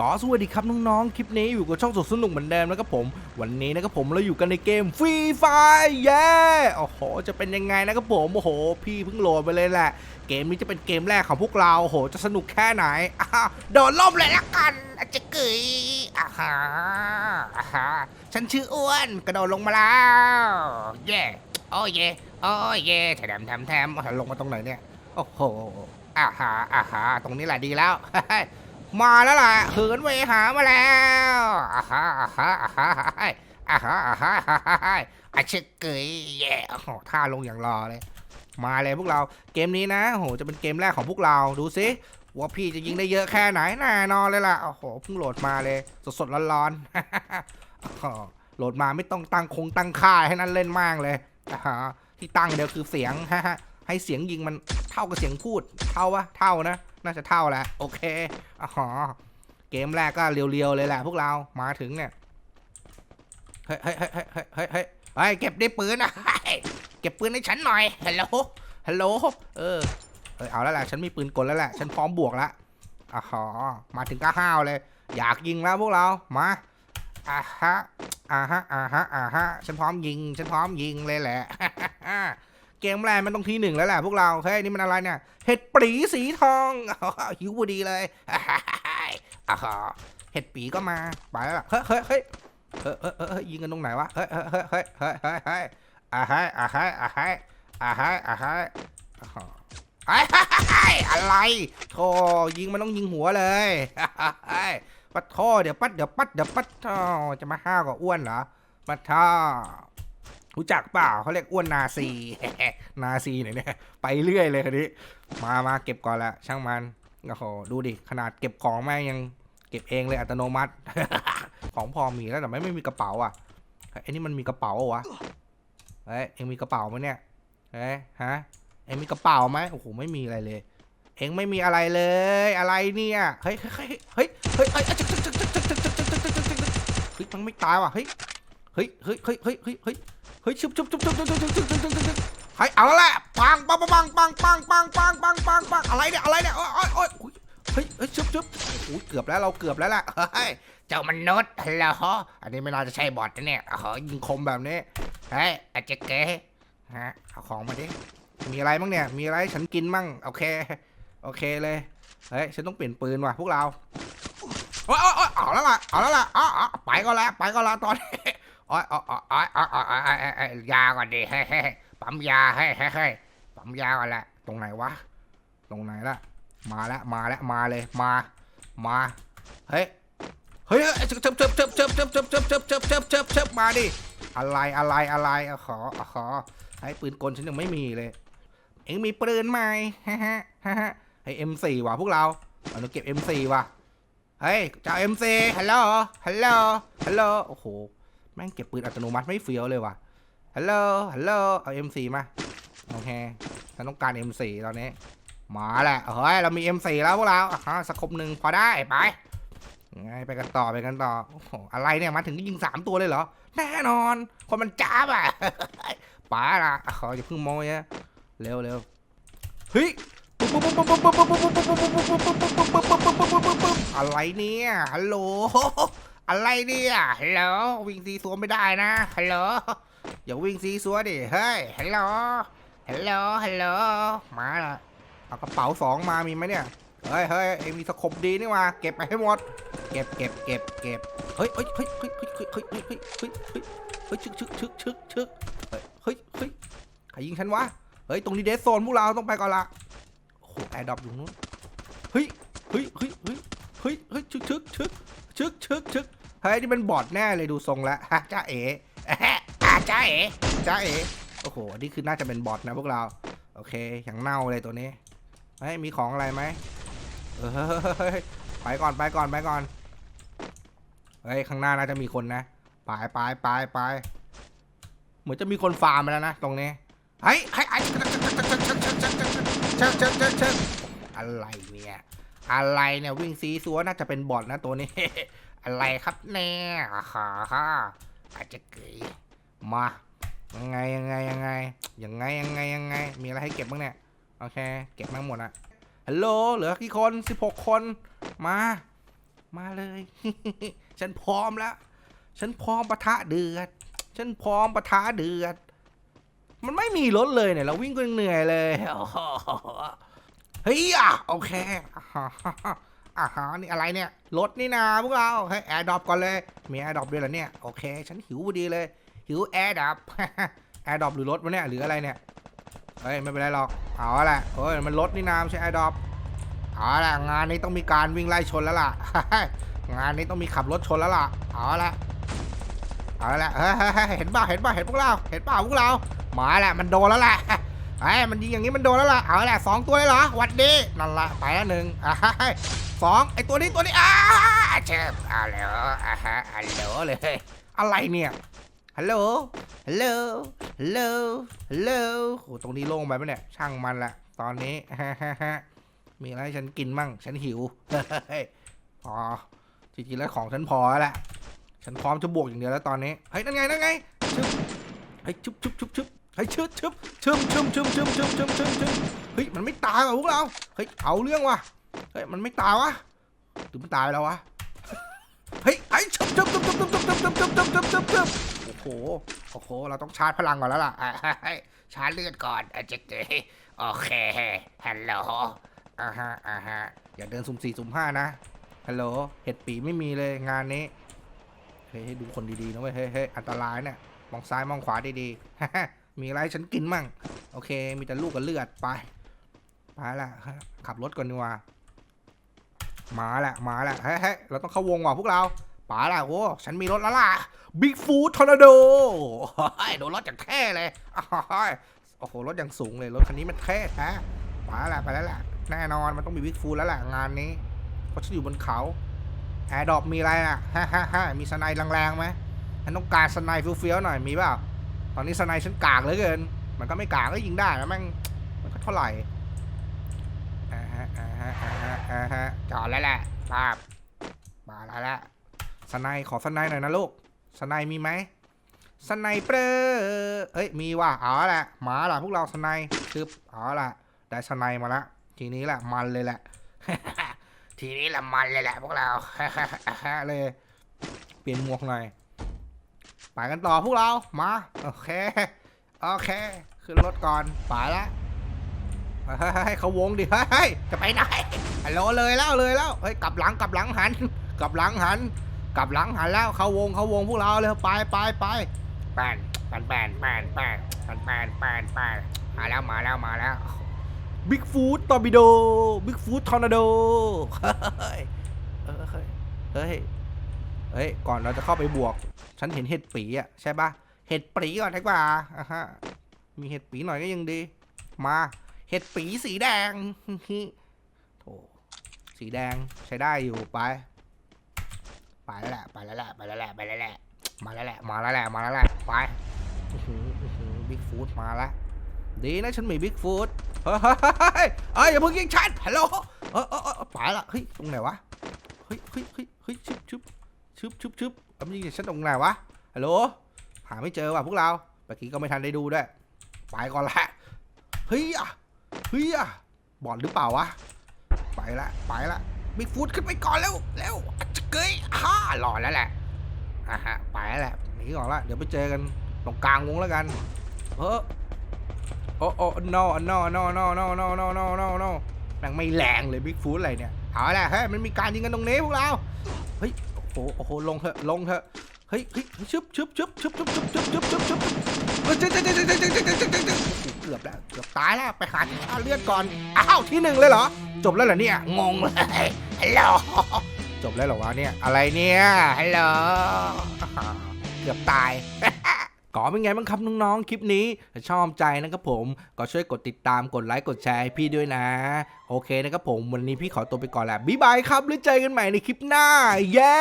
ก็สวัสดีครับน้องๆ คลิปนี้อยู่กับช่องสดสนุกเหมือนเดิมนะครับผม วันนี้นะครับผมเราอยู่กันในเกมฟรีไฟเย้โอ้โห จะเป็นยังไงนะครับผม โอ้โห พี่เพิ่งโหลดไปเลยแหละ เกมนี้จะเป็นเกมแรกของพวกเรา โอ้โห จะสนุกแค่ไหนอ้าวโดนล่มเลยละกันอาจจะเกยอ่าฮะอ่าฮะฉันชื่ออ้วน กระโดดลงมาแล้ว เย้โอ้เย่โอ้เย่แถมแถมแถมลงมาตรงไหนเนี่ย โอ้โหอ่าฮะอ่าฮะตรงนี้แหละดีแล้ว มาแล้วล่ะเหินเวหามาแล้วอ่าฮะอ่าฮะอ่าฮะอ่าฮะอ่าฮะอ่าฮะอาชึกเกยเย่โอ้โหท่าลงอย่างรอเลย มาเลยพวกเราเกมนี้นะโอ้โหจะเป็นเกมแรกของพวกเราดูสิว่าพี่จะยิงได้เยอะแค่ไหนแน่นอนเลยล่ะโอ้โหเพิ่งโหลดมาเลยสดๆร้อนๆโหลดมาไม่ต้องตั้งคงตั้งค่าให้นั่นเล่นมากเลยอ่าที่ตั้งเดียวคือเสียงฮะให้เสียงยิงมันเท่ากับเสียงพูด เท่าวะเท่านะ น่าจะเท่าแหละโอเคอ๋อเกมแรกก็เรียวๆเลยแหละพวกเรามาถึงเนี่ยเฮ้ยเฮ้ยเฮ้ยเฮ้ยเฮ้ยเฮ้ยเก็บได้ปืนนะเก็บปืนให้ฉันหน่อยฮัลโหลฮัลโหลเออเออเอาแล้วแหละฉันมีปืนกลแล้วแหละฉันพร้อมบวกละอ๋อมาถึงก็ห้าวเลย อยากยิงแล้วพวกเรามาอ่าฮะอ่าฮะอ่าฮะอ่าฮะฉันพร้อมยิง ฉันพร้อมยิงเลยแหละ เกมแรกมันต้องที่หนึ่งแล้วแหละพวกเราเฮ้ยนี่มันอะไรเนี่ยเห็ดปรีสีทองหิวพอดีเลยเห็ดปีก็มาไปแล้วล่ะเฮ้ยเฮ้ยเฮ้ยเฮ้ยยิงกันตรงไหนวะเฮ้ยเฮ้ยเฮ้ยเฮ้ยเฮ้ยเฮ้ยเฮ้ยอ่าฮะอ่าฮะอ่าฮะอะอ่าฮะอะไอ้อะไรโธ่ยิงมันต้องยิงหัวเลยปัดท่อเดี๋ยวปัดเดี๋ยวปัดเดี๋ยวปัดท่อจะมาห้าวกับอ้วนเหรอปัดท่อ รู้จักเปล่าเขาเรียกอ้วนนาซี นาซีไหนเนี่ยไปเรื่อยเลยคนนี้ มามาเก็บก่อนละช่างมันโอ้โหดูดิ ขนาดเก็บของแม่ยังเก็บเองเลยอัตโนมัติ ของพอมีแล้วแต่ไม่ไม่มีกระเป๋าอะไอ้นี่มันมีกระเป๋าวะเฮ้ยเอ็งมีกระเป๋าไหมเนี่ยเฮ้ยฮะเอ็งมีกระเป๋าไหมโอ้โหไม่มีอะไรเลย เอ็งไม่มีอะไรเลย อะไรเนี่ยเฮ้ยเฮ้ยเฮ้ยเฮ้ยเฮ้ยเฮ้ยเฮ้ยมันไม่ตายว่ะเฮ้ยเฮ้ยเฮ้ยเฮ้ยเฮ้ยเฮ้ย เฮ้ยเฮ้ยชุบชุบชุบชุบชุบชุบชุบชุบชุบชุบเฮ้ยเอาแล้วแหละปังปังปังปังปังปังปังปังปังปังอะไรเนี่ยอะไรเนี่ยโอ้ยโอ้ยโอ้ยอุ๊ยเฮ้ยเฮ้ยชึบชึบโอ้ยเกือบแล้วเราเกือบแล้วแหละเฮ้ยเจ้ามนุษย์ฮัลโหลอันนี้ไม่น่าจะใช่บอทนะเนี่ยเฮ้ยยิงคมแบบนี้เฮ้ยอาจจะเก๋ฮะเอาของมาดิมีอะไรบ้างเนี่ยมีอะไรฉันกินมั่งโอเคโอเคเลยเฮ้ยฉันต้องเปลี่ยนปืนว่ะพวกเราโอ้ยโอ้ยเอาแล้วล่ะเอาแล้วล่ะอ๋อไปก็แล้วไปก็แล้วตอนนี้ โอ้ยโอ้ยโอ้ยโอ้ยโอ้ยโอ้ยโอ้ยโอ้ยโอ้ยยาก่อนดิเฮ้ยเฮ้ยปั๊มยาให้ให้ให้ปั๊มยาก่อนแหละตรงไหนวะ ตรงไหนละมาล้วมาล้วมาเลยมา มาเฮ้ยเฮ้ยเชิบเชิบเชิบเชิบเชิบเชิบเชิบเชิบเชิบเชิบเชิบเชิบเชิบมาดิอะไรอะไรอะไรขอขอให้ปืนกลฉันยังไม่มีเลย เอ็งมีปืนไหมฮ่าฮ่าฮ่าฮ่าให้ M4 ว่ะพวกเราเอาหนูเก็บ M4 ว่ะเฮ้ยเจ้า M4 ฮัลโหลฮัลโหลฮัลโหลโอ้โห แม่งเก็บปืนอัตโนมัติไม่เฟี้ยวเลยว่ะ ฮัลโหล ฮัลโหล เอา M4 มา โอเคฉันต้องการ M4 ตอนนี้ มาแหละ เฮ้ย เรามี M4 แล้วพวกเราอะฮะสกบหนึ่งพอได้ไปไงไปกันต่อไปกันต่อ โอ้โห อะไรเนี่ยมาถึงก็ยิงสามตัวเลยเหรอ แน่นอน คนมันจ้าบอะป๋าละขออย่าเพิ่งโม้ยะเร็วเร็วเฮ้ยอะไรเนี่ย ฮัลโหล อะไรเนี่ยฮัลโหลวิ่งซีซัวไม่ได้นะฮัลโหลอย่าวิ่งซีซัวดิเฮ้ยฮัลโหลฮัลโหลฮัลโหลมาละเอากระเป๋าสองมามีไหมเนี่ยเฮ้ยเฮ้ยเอ็งมีสกบดีนี่มาเก็บไปให้หมด เก็บเก็บเก็บเก็บเฮ้ยเฮ้ยเฮ้ยเฮ้ยเฮ้ยเฮ้ยเฮ้ยเฮ้ยเฮ้ยเฮ้ยชึกชึกชึกชึกชึกเฮ้ยเฮ้ยเฮ้ยใครยิงฉันวะเฮ้ยตรงนี้เดสโซนพวกเราต้องไปก่อนละโอ้โหแอร์ดรอปอยู่นู้นเฮ้ยเฮ้ยเฮ้ยเฮ้ยเฮ้ยเฮ้ยชึกชึกชึกชึกชึกชึก เฮ้ยนี่เป็นบอทแน่เลยดูทรงแล้วฮะจ้าเอ๋จ้าเอ๋จ้าเอ๋โอ้โหนี่คือน่าจะเป็นบอทนะพวกเรา โอเคอย่างเน่าเลยตัวนี้เฮ้ยมีของอะไรไหมเออเฮ้ยไปก่อนไปก่อนไปก่อนเฮ้ยข้างหน้าน่าจะมีคนนะไปไปไปไปเหมือนจะมีคนฟาร์มไปแล้วนะตรงนี้เฮ้ยเฮ้ยเฮ้ยอะไรเนี่ยอะไรเนี่ยวิ่งซีซัวน่าจะเป็นบอทนะตัวนี้ อะไรครับเนี่ยฮ่าฮ่าอาจจะเกยมายังไงยังไงยังไงยังไงยังไงยังไง มีอะไรให้เก็บบ้างเนี่ยโอเค เก็บมาหมดอะฮัลโหลเหลือกี่คน16คนมา มาเลย ฉันพร้อมแล้วฉันพร้อมปะทะเดือด ฉันพร้อมปะทะเดือด มันไม่มีรถเลยเนี่ยเราวิ่งก็ยังเหนื่อยเลยเฮ้ยอะโอเค อ่าฮะนี่อะไรเนี่ย รถนี่นาพวกเราให้แอร์ดรอปก่อนเลย มีแอร์ดรอปด้วยเหรอเนี่ย โอเค ฉันหิวพอดีเลย หิวแอร์ดรอปแอร์ดรอปหรือรถวะเนี่ย หรืออะไรเนี่ย เฮ้ย ไม่เป็นไรหรอก เอาละเฮ้ย มันรถนี่นาไม่ใช่แอร์ดรอปเอาละงานนี้ต้องมีการวิ่งไล่ชนแล้วล่ะ งานนี้ต้องมีขับรถชนแล้วล่ะ เอาละเอาละเฮ้ยเห็นป่ะเห็นป่ะเห็นพวกเรา เห็นป่ะพวกเรา มาแหละมันโดนแล้วแหละ ไอ้มันยิงอย่างนี้มันโดนแล้วล่ะ เอาละสองตัวเลยเหรอหวัดดีนั่นละไปแล้วหนึ่งอ่าสองไอ้ตัวนี้ตัวนี้อ้าเจ็บอ้าวเหรออ่าฮะฮัลโหลเลย อะไรเนี่ย ฮัลโหล ฮัลโหล ฮัลโหล ฮัลโหลโอ้ตรงนี้โล่งไปปะเนี่ย ช่างมันละตอนนี้ มีอะไรฉันกินมั่ง ฉันหิวพอจริงๆแล้วของฉันพอแล้วแหละฉันพร้อมจะบวกอย่างเดียวแล้วตอนนี้ เฮ้ย นั่นไง นั่นไงชึบเฮ้ยชึบชึบชึบชึบ เฮ้ยชึบชึบชึบชึบชึบชึบชึบชึบชึบชึบเฮ้ยมันไม่ตายว่ะพวกเราเฮ้ยเอาเรื่องว่ะเฮ้ยมันไม่ตายวะหรือมันตายไปแล้ววะเฮ้ยไอ้ชึบชึบชึบชึบชึบชึบชึบชึบชึบชึบชึบชึบชึบโอ้โหโอ้โหเราต้องชาร์จพลังก่อนแล้วล่ะชาร์จเลือดก่อนอะเจ๊เจ๊โอเคฮัลโหลอ่าฮะอ่าฮะอย่าเดินสุ่มสี่สุ่มห้านะฮัลโหลเห็ดปีไม่มีเลยงานนี้เฮ้ยดูคนดีๆนะเว้ยเฮ้ยเฮ้ยอันตรายเนี่ยมองซ้ายมองขวาดีๆ มีอะไรฉันกินมั่ง โอเค มีแต่ลูกกับเลือดไป ไปละขับรถก่อนดีกว่า มาละมาละเฮ้ยเฮ้เราต้องเข้าวงว่ะพวกเราป๋าละโอ้ฉันมีรถแล้วล่ะ Big Food Tornado โดนรถจากแค่เลยโอ้โหรถอย่างสูงเลยรถคันนี้มันแค่แท้ป๋าละไปแล้วแหละแน่นอนมันต้องมี Big Food แล้วแหละงานนี้เพราะฉันอยู่บนเขาแอร์ดรอปมีอะไรอะฮ่าฮ่าฮ่ามีสไนด์แรงๆไหมฉันต้องการสไนด์เฟี้ยวๆหน่อยมีเปล่า ตอนนี้สไนด์ฉันกากเหลือเกิน มันก็ไม่กากก็ยิงได้นะแม่งมันก็เท่าไหร่อ่าฮะอ่าฮะอ่าฮะอ่าฮะจอดแล้วแหละภาพมาแล้วแหละสไนด์ขอสไนด์หน่อยนะลูกสไนด์มีไหมสไนเปอร์เอ้ยมีว่ะเอาละมาละพวกเราสไนด์ชึบเอาละได้สไนด์มาละทีนี้แหละมันเลยแหละ ทีนี้แหละมันเลยแหละพวกเราเลยเปลี่ยนหมวกหน่อย ไปกันต่อพวกเรา มา โอเค โอเค ขึ้นรถก่อน ไปละให้เขาวงดิเฮ้ยจะไปไหนฮัลโหลเลยแล้วเลยแล้ว เฮ้ย กลับหลังกลับหลังหัน กลับหลังหัน กลับหลังหันแล้วเขาวงเขาวงพวกเราเลยไปไปไปแปนแปนแปนแปนแปนแปนแปนแปนแปนมาแล้วมาแล้วมาแล้วบิ๊กฟูดตอร์บิโดบิ๊กฟูดทอร์นาโดเฮ้ยเฮ้ย เฮ้ย ก่อนเราจะเข้าไปบวก ฉันเห็นเห็ดปีอะใช่ปะเห็ดปีก่อนดีกว่าอะฮะ มีเห็ดปีหน่อยก็ยังดี มา เห็ดปีสีแดงโถสีแดงใช้ได้อยู่ไป ไปแล้วแหละ ไปแล้วแหละ ไปแล้วแหละ ไปแล้วแหละ มาแล้วแหละ มาแล้วแหละ มาแล้วแหละ ไปบิ๊กฟูดมาแล้วดีนะฉันมีบิ๊กฟูดเฮ้ยเฮ้ยเฮ้ยอย่าเพิ่งยิงฉันฮัลโหลเออเออเออไปละเฮ้ย ตรงไหนวะ เฮ้ยเฮ้ยเฮ้ยเฮ้ยชึบชึบ ชึบชึบชึบแล้วมันยิงฉันตรงไหนวะฮัลโหลหาไม่เจอว่ะพวกเราเมื่อกี้ก็ไม่ทันได้ดูด้วยไปก่อนละเฮ้ยอะเฮ้ยอะบอดหรือเปล่าวะไปละไปละบิ๊กฟูดขึ้นไปก่อนเร็วเร็วจะเกยฮ่าหล่อแล้วแหละอะฮะไปแล้วแหละหนีก่อนละเดี๋ยวไปเจอกันตรงกลางวงแล้วกันเออโอ้โอ้ no no no no no no no no no no แม่งไม่แรงเลยบิ๊กฟูดอะไรเนี่ยเอาละเฮ้ยมันมีการยิงกันตรงนี้พวกเราเฮ้ย โอ้โหโอ้โหลงเถอะลงเถอะเฮ้ยเฮ้ยชึบชึบชึบชึบชึบชึบชึบชึบชึบชึบเฮ้ยเจ๊เจ๊เจ๊เจ๊เจ๊เจ๊เจ๊เจ๊เจ๊เกือบแล้วเกือบตายแล้วไปหาที่ท่าเลือดก่อนอ้าวที่หนึ่งเลยเหรอจบแล้วเหรอเนี่ยงงเลยฮัลโหลจบแล้วเหรอวะเนี่ยอะไรเนี่ยฮัลโหลเกือบตาย ก็เป็นไงบ้างครับน้องๆ คลิปนี้ถ้าชอบใจนะครับผมก็ช่วยกดติดตามกดไลค์กดแชร์ให้พี่ด้วยนะ โอเคนะครับผมวันนี้พี่ขอตัวไปก่อนแหละบ๊ายบายครับแล้วเจอกันใหม่ในคลิปหน้า เย้